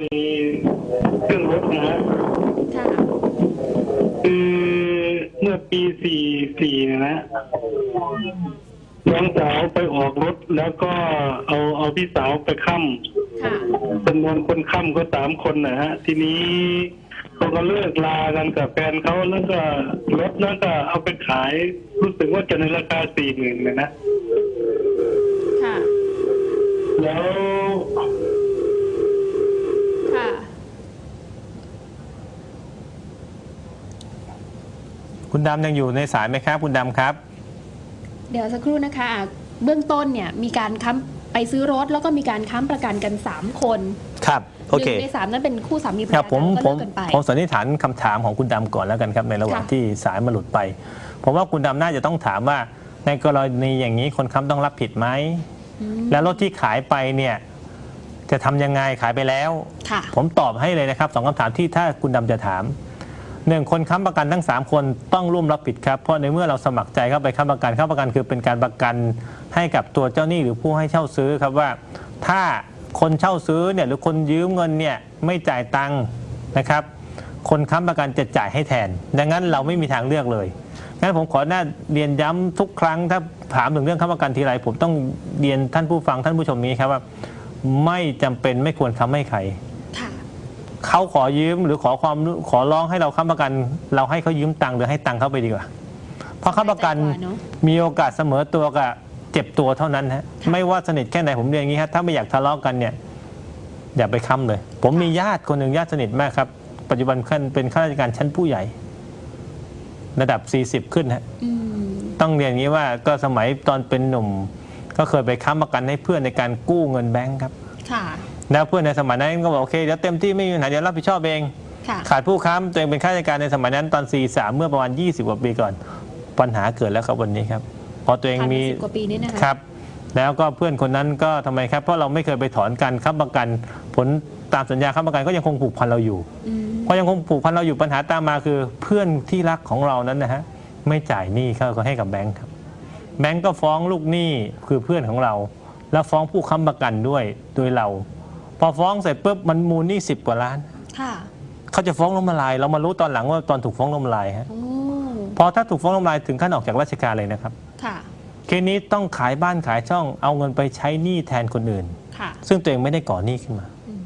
มีเครื่องรถนะฮะค่ะ คือเมื่อปีสี่สี่นะนะน้องสาวไปออกรถแล้วก็เอาเอาพี่สาวไปค้ำค่ะจำนวนคนค้ำก็สามคนนะฮะ ทีนี้เขาก็เลิกลากันกับแฟนเขาแล้วก็รถแล้วก็เอาไปขายรู้สึกว่าจะในราคาสี่หมื่นเลยนะ ค่ะ แล้ว ค่ะ คุณดำยังอยู่ในสายไหมครับ คุณดำครับ เดี๋ยวสักครู่นะคะอะเบื้องต้นเนี่ยมีการค้ำไปซื้อรถแล้วก็มีการค้ำประกันกัน 3 คนครับโอหเคนึ่งในสามนั้นเป็นคู่สามีภรรคยารับผมแล้วผก็มเลิกกันไปผมสันนิษฐานคำถามของคุณดำก่อนแล้วกันครับในระหว่างค่ะที่สายมาหลุดไป ผมว่าคุณดำน่าจะต้องถามว่า ในกรณีอย่างนี้คนค้ำต้องรับผิดไหมอืมแล้วรถที่ขายไปเนี่ย จะทำยังไงขายไปแล้วค่ะผมตอบให้เลยนะครับสองคำถามที่ถ้าคุณดำจะถาม หนึ่งคนค้ำประกันทั้ง 3 คนต้องร่วมรับผิดครับ เพราะในเมื่อเราสมัครใจเข้าไปค้ำประกันค้ำประกันคือเป็นการประกันให้กับตัวเจ้าหนี้หรือผู้ให้เช่าซื้อครับว่า ถ้าคนเช่าซื้อเนี่ยหรือคนยืมเงินเนี่ยไม่จ่ายตังค์นะครับ คนค้ำประกันจะจ่ายให้แทน ดังนั้นเราไม่มีทางเลือกเลยงั้นผมขอหน้าเรียนย้ำทุกครั้ง ถ้าถามถึงเรื่องค้ำประกันทีไรผมต้องเรียนท่านผู้ฟังท่านผู้ชมนี้ครับว่า ไม่จำเป็นไม่ควรค้ำให้ใคร เขาขอยืมหรือขอความขอร้องให้เราค้ำประกัน เราให้เขายืมตังค์หรือให้ตังค์เขาไปดีกว่า เพราะค้ำประกันสบายใจกว่าเนอะมีโอกาสเสมอตัวกับเจ็บตัวเท่านั้นฮะค่ะไม่ว่าสนิทแค่ไหนผมเรียนอย่างนี้ครับถ้าไม่อยากทะเลาะกันเนี่ยอย่าไปค้ำเลย ผมมีญาติคนหนึ่งญาติสนิทมากครับ ปัจจุบันขั้นเป็นข้าราชการชั้นผู้ใหญ่ ระดับ 40 ขึ้นฮะอืมต้องเรียนอย่างนี้ว่าก็สมัยตอนเป็นหนุ่ม ก็เคยไปค้ำประกันให้เพื่อนในการกู้เงินแบงค์ครับ ค่ะ แล้วเพื่อนในสมัยนั้นก็บอกโอเคเดี๋ยวเต็มที่ไม่มีปัญหาเดี๋ยวรับผิดชอบเองค่ะขาดผู้ค้ำตัวเองเป็นข้าราชการในสมัยนั้นตอน 43 เมื่อประมาณ 20 กว่าปีก่อน ปัญหาเกิดแล้วครับวันนี้ครับ พอตัวเองผ่านมีมาสิบกว่าปีนี้นะคะครับ แล้วก็เพื่อนคนนั้นก็ทำไมครับเพราะเราไม่เคยไปถอนการค้ำประกัน ผลตามสัญญาค้ำประกันก็ยังคงผูกพันเราอยู่อืมพอยังคงผูกพันเราอยู่ปัญหาตามมาคือเพื่อนที่รักของเรานั้นนะฮะไม่จ่ายหนี้เขาก็ให้กับแบงค์ครับ แบงค์ก็ฟ้องลูกหนี้คือเพื่อนของเรา แล้วฟ้องผู้ค้ำประกันด้วยโดยเรา พอฟ้องเสร็จปุ๊บมันมูลหนี้สิบกว่าล้าน ค่ะเขาจะฟ้องล้มละลายเรามารู้ตอนหลังว่าตอนถูกฟ้องล้มละลายฮะโอ้พอถ้าถูกฟ้องล้มละลายถึงขั้นออกจากราชการเลยนะครับ ค่ะ เคสนี้ต้องขายบ้านขายช่องเอาเงินไปใช้หนี้แทนคนอื่น ค่ะ ซึ่งตัวเองไม่ได้ก่อหนี้ขึ้นมา อืม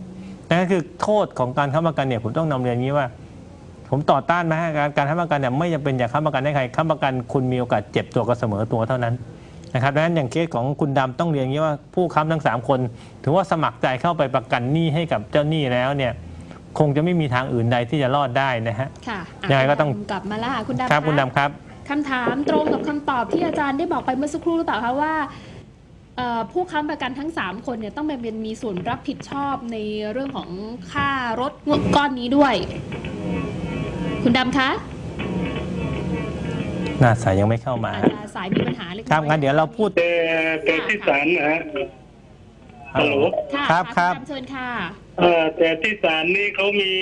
นั่นคือโทษของการค้ำประกันเนี่ยผมต้องนำเรียนอย่างนี้ว่า ผมต่อต้านนะฮะการการค้ำประกันเนี่ยไม่จำเป็นอย่าค้ำประกันให้ใครค้ำประกันคุณมีโอกาสเจ็บตัวก็เสมอตัวเท่านั้น นะครับดังนั้นอย่างเคสของคุณดำต้องเรียนอย่างนี้ว่าผู้ค้ำทั้งสามคน ถือว่าสมัครใจเข้าไปประกันหนี้ให้กับเจ้าหนี้แล้วเนี่ยคงจะไม่มีทางอื่นใดที่จะรอดได้นะฮะค่ะะยังไงก็ต้องคุณดำกลับมาแล้วค่ะคุณดำครับะคุณดำครับคำถามตรงกับคำตอบที่อาจารย์ได้บอกไปเมื่อสักครู่หรือเปล่าคะว่าเอ่อผู้ค้ำประกันทั้ง 3 คนเนี่ยต้องเป็นมีส่วนรับผิดชอบในเรื่องของค่ารถงวดก้อนนี้ด้วย คุณดำคะ หน้าสายยังไม่เข้ามา อาจจะสายมีปัญหาเล็กน้อย ครับงั้นเดี๋ยวเราพูด แต่แต่ที่ศาลนะฮะ ฮัลโหล ค่ะครับะครับณดำเชิญค่ะ เอ่อแต่ที่ศาลนี่เขามี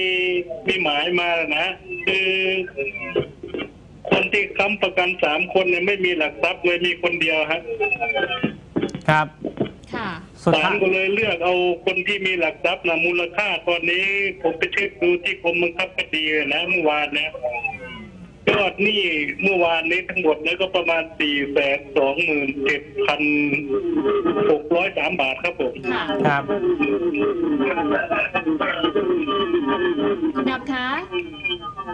มีหมายมานะ คือคนที่ค้ำประกันสามคนเนี่ยไม่มีหลักทรัพย์เลยมีคนเดียวฮะครับ ค่ะ สุดศาท้าลยก็เลยเลือกเอาคนที่มีหลักทรัพย์นะมูลค่าตอนนี้ ผมไปเช็คดูที่กรมบังคับคดีนะเมื่อวานนะ ยอดหนี้เมื่อวานนี้ทั้งหมดเนี่ยก็ประมาณสี่แสนสองหมื่นเจ็ดพันหกร้อยสามบาทครับผมค่ะครับคุณดำคะ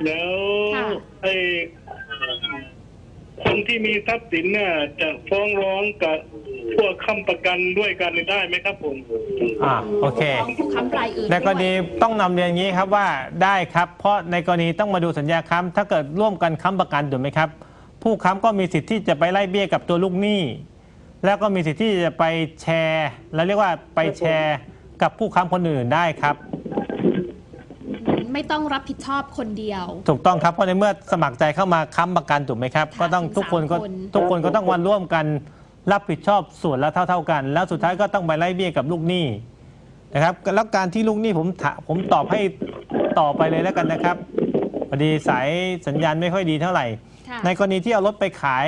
แล้วค่ะ ไอ้คนที่มีทรัพย์สินเนี่ยจะฟ้องร้องกับ พวกค้ำประกันด้วยกันได้ไหมครับผมอ่าโอเคของผู้ค้ำรายอื่นในกรณีด้วยต้องนำเรียนอย่างนี้ครับว่าได้ครับ เพราะในกรณีต้องมาดูสัญญาค้ำถ้าเกิดร่วมกันค้ำประกันถูกไหมครับ ผู้ค้ำก็มีสิทธิ์ที่จะไปไล่เบี้ยกับตัวลูกหนี้ แล้วก็มีสิทธิ์ที่จะไปแชร์แล้วเรียกว่าไปแชร์กับผู้ค้ำคนอื่นได้ครับ ไม่ต้องรับผิดชอบคนเดียว ถูกต้องครับเพราะในเมื่อสมัครใจเข้ามาค้ำประกันถูกไหมครับค่ะก็ต้องถึงทุกคนก็สามคน ทุกคนก็ต้องมาร่วมกัน รับผิดชอบส่วนละเท่า ๆกัน แล้วสุดท้ายก็ต้องไปไล่เบี้ยกับลูกหนี้นะครับแล้วการที่ลูกหนี้ผมถาผมตอบให้ต่อไปเลยแล้วกันนะครับพอดีสายสัญญาณไม่ค่อยดีเท่าไหร่ค่ะในกรณีที่เอารถไปขาย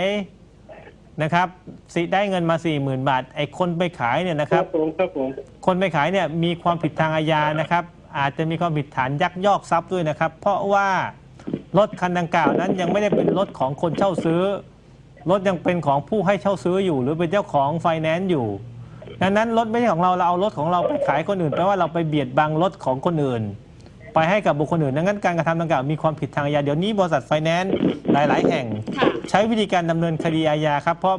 นะครับสิได้เงินมา 4 0,000 บาท ไอ้คนไปขายเนี่ยนะครับผมครับผมคนไปขายเนี่ยมีความผิดทางอาญานะครับ อาจจะมีความผิดฐานยักยอกทรัพย์ด้วยนะครับ เพราะว่ารถคันดังกล่าวนั้นยังไม่ได้เป็นรถของคนเช่าซื้อ รถยังเป็นของผู้ให้เช่าซื้ออยู่ หรือเป็นเจ้าของไฟแนนซ์อยู่ดังนั้นรถไม่ใช่ของเราเราเอารถของเราไปขายคนอื่นแปลว่าเราไปเบียดบังรถของคนอื่น ไปให้กับบุคคลอื่นดังนั้นการกระทำดังกล่าวมีความผิดทางอาญาเดี๋ยวนี้บริษัทไฟแนนซ์หลาย ๆ แห่งค่ะใช้วิธีการดำเนินคดีอาญาครับเพราะ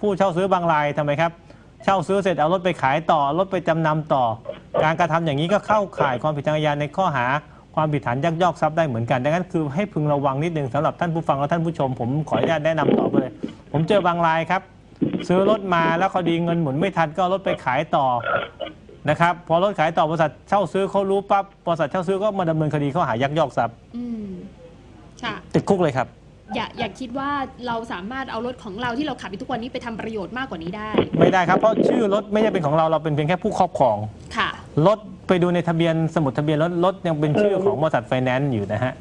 ผู้เช่าซื้อบางรายทำไมครับ เช่าซื้อเสร็จเอารถไปขายต่อเอารถไปจำนำต่อ การกระทำอย่างนี้ก็เข้าข่ายความผิดทางอาญาในข้อหา ความผิดฐานยักยอกทรัพย์ได้เหมือนกันดังนั้นคือให้พึงระวังนิดนึงสำหรับท่านผู้ฟังและท่านผู้ชม ผมขออนุญาตแนะนำต่อไปเลย ผมเจอบางรายครับ ซื้อรถมาแล้วคดีเงินหมุนไม่ทันก็เอารถไปขายต่อนะครับพอรถขายต่อบริษัทเช่าซื้อเขารู้ปั๊บบริษัทเช่าซื้อก็มาดำเนินคดีข้อหายักยอกทรัพย์อืมค่ะติดคุกเลยครับอย่าอย่าคิดว่าเราสามารถเอารถของเราที่เราขับอยู่ทุกวันนี้ไปทำประโยชน์มากกว่านี้ได้ ไม่ได้ครับเพราะชื่อรถไม่ใช่เป็นของเราเราเป็นเพียงแค่ผู้ครอบครองค่ะรถ ไปดูในทะเบียนสมุดทะเบียนรถรถยังเป็นชื่อของบริษัทไฟแนนซ์อยู่นะฮะ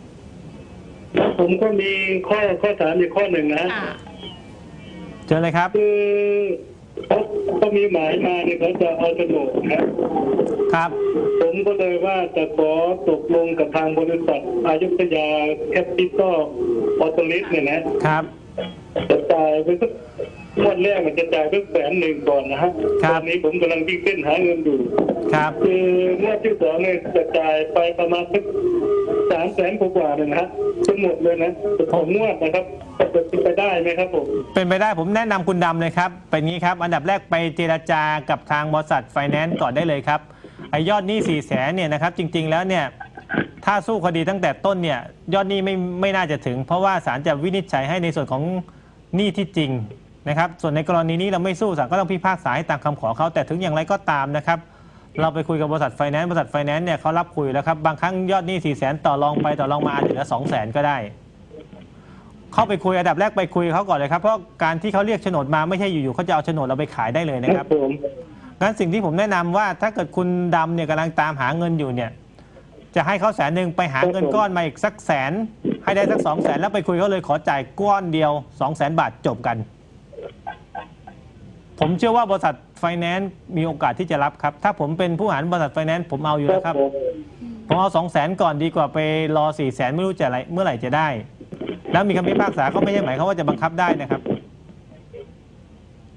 แล้วผมก็มีข้อข้อถามอีกข้อหนึ่งนะค่ะ เจอเลยครับ คือเขาเขามีหมายมาเนี่ยเขาจะเอาโฉนดครับ ครับ ผมก็เลยว่าจะขอตกลงกับทางบริษัทอายุทยาแคปิตอลออโตลิสเนี่ยนะครับ จะจ่ายไปสัก งวดแรกมันจะจ่ายสักแสนหนึ่งก่อนนะฮะครัตบอนนี้ผมกำลังวิ่งเต้นหาเงินอยู่ครับคืองวดที่สองเนี่ยจะจ่ายไปประมาณสักสามแสนกว่าๆเลยนะฮะทั้งหมดเลยนะของงวดนะครับจะเป็นไปได้ไหมครับผมเป็นไปได้ผมแนะนำคุณดำเลยครับเป็นงี้ครับ อันดับแรกไปเจราจากับทางบริษัทไฟแนนซ์ก่อนได้เลยครับไอ้ยอดหนี้4ี่แสนเนี่ยนะครับจริง ๆแล้วเนี่ยถ้าสู้คดีตั้งแต่ต้นเนี่ยยอดหนี้ไม่ไม่น่าจะถึง เพราะว่าศาลจะวินิจฉัยให้ในส่วนของหนี้ที่จริง นะครับส่วนในกรณีนี้เราไม่สู้ศาลก็ต้องพิพากษาให้ตามคำขอเขาแต่ถึงอย่างไรก็ตามนะครับเราไปคุยกับบริษัทไฟแนนซ์บริษัทไฟแนนซ์เนี่ยเขารับคุยแล้วครับบางครั้งยอดหนี้4ี่แสนต่อรองไปต่อรองมาอาจจะเหลือสองแสนก็ได้ เข้าไปคุยอันดับแรกไปคุยเขาก่อนเลยครับเพราะการที่เขาเรียกโฉนดมาไม่ใช่อยู่ๆเขาจะเอาโฉนดเราไปขายได้เลยนะคครัรับบผมงั้นสิ่งที่ผมแนะนำว่าถ้าเกิดคุณดำเนี่ยกำลังตามหาเงินอยู่เนี่ย จะให้เขาแสนหนึ่งไปหาเงินก้อนมาอีกสักแสน ให้ได้สักสองแสนแล้วไปคุยเขาเลยขอจ่ายก้อนเดียวสองแสนบาทจบกัน ผมเชื่อว่าบริษัทไฟแนนซ์มีโอกาสที่จะรับครับ ถ้าผมเป็นผู้บริหารบริษัทไฟแนนซ์ผมเอาอยู่คแล้รับวครับผมผมเอาสองแสนก่อนดีกว่าไปรอสี่แสนไม่รู้จะอะไรเมื่อไหร่จะได้ แล้วมีคำพิพากษาก็ไม่ใช่หมายความว่าจะบังคับได้นะครับ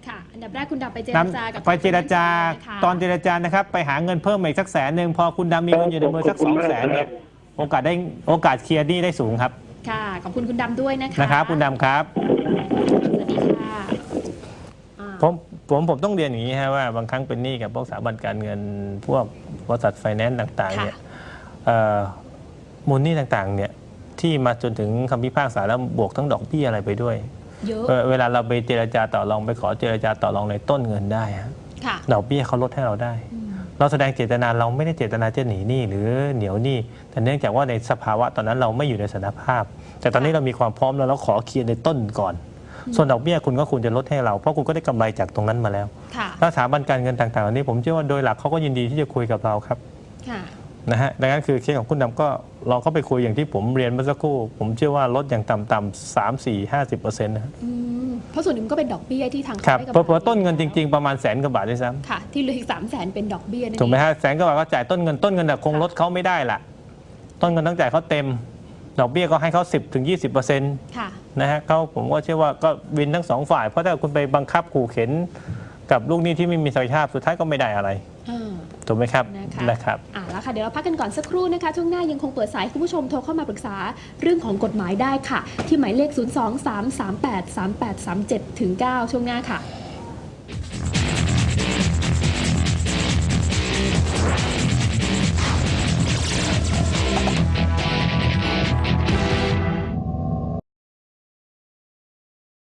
ค่ะอันดับแรกคุณดำไปเจรนจากับำไปเจรจานะคะตอนเจรจานะครับ ไปหาเงินเพิ่มมาอีกสักแสนหนึ่งพอคุณดำมีเงินอยู่ในมือสักสองแสนเนี่ยโอกาสได้โอกาสเคลียร์หนี้ได้สูงครับ ค่ะขอบคุณคุณดำด้วยนะคะนะครับคุณดำครับสวัสดีค่ะอ่าผม ผมผมต้องเรียนอย่างนี้ฮะว่าบางครั้งเป็นหนี้กับพวกสถาบันการเงิน พวกบริษัทไฟแนนซ์ต่างๆค่ะเนี่ยเอ่อมูลหนี้ต่างๆเนี่ยที่มาจนถึงคำพิพากษาแล้วบวกทั้งดอกเบี้ยอะไรไปด้วย เยอะ เอ่อเวลาเราไปเจรจาต่อรองไปขอเจรจาต่อรองในต้นเงินได้ฮะค่ะ ดอกเบี้ยเขาลดให้เราได้อืมเราแสดงเจตนาเราไม่ได้เจตนาจะหนีหนี้หรือเหนียวหนี้แต่เนื่องจากว่าในสภาวะตอนนั้นเราไม่อยู่ในสถานภาพ แต่ตอนนี้เรามีความพร้อมแล้วเราขอเคลียร์ในต้นก่อน ส่วนดอกเบี้ยคุณก็ควรจะลดให้เรา เพราะคุณก็ได้กำไรจากตรงนั้นมาแล้วค่ะแล้วสถาบันการเงินต่างๆเหล่านี้ผมเชื่อว่าโดยหลักเขาก็ยินดีที่จะคุยกับเราครับค่ะนะฮะดังนั้นคือเคสของคุณดำก็ลองเข้าไปคุยอย่างที่ผมเรียนเมื่อสักครู่ ผมเชื่อว่าลดอย่างต่ำๆสามสี่ห้าสิบเปอร์เซ็นต์นะครับอืมเพราะส่วนหนึ่งก็เป็นดอกเบี้ยที่ทางครับได้กำเพไรราะเพราะต้นเงินจริง ๆ ประมาณแสนกว่าบาทด้วยซ้ำค่ะที่เหลืออีกสามแสนเป็นดอกเบี้ยนั่นถูกไหมเองฮะแสนกว่าบาทก็จ่ายต้นเงินต้นเงินน่ะคงลดเขาไม่ได้ล่ะ ต้นเงินต้องจ่ายเขาเต็ม ดอกเบี้ยก็ให้เขา10ถึง20เปอร์เซ็นต์ค่ะ นะฮะเขาผมก็เชื่อว่าก็วินทั้งสองฝ่าย เพราะถ้าคุณไปบังคับขู่เข็นกับลูกหนี้ที่ไม่มีศักยภาพสุดท้ายก็ไม่ได้อะไรอ่า ถูกไหมครับนะคะ นะครับอะแล้วค่ะ เดี๋ยวเราพักกันก่อนสักครู่นะคะช่วงหน้ายังคงเปิดสายให้คุณผู้ชมโทรเข้ามาปรึกษาเรื่องของกฎหมายได้ค่ะ ที่หมายเลข 0 2 3 3 8 3 8 3 7ถึง9ช่วงหน้าค่ะ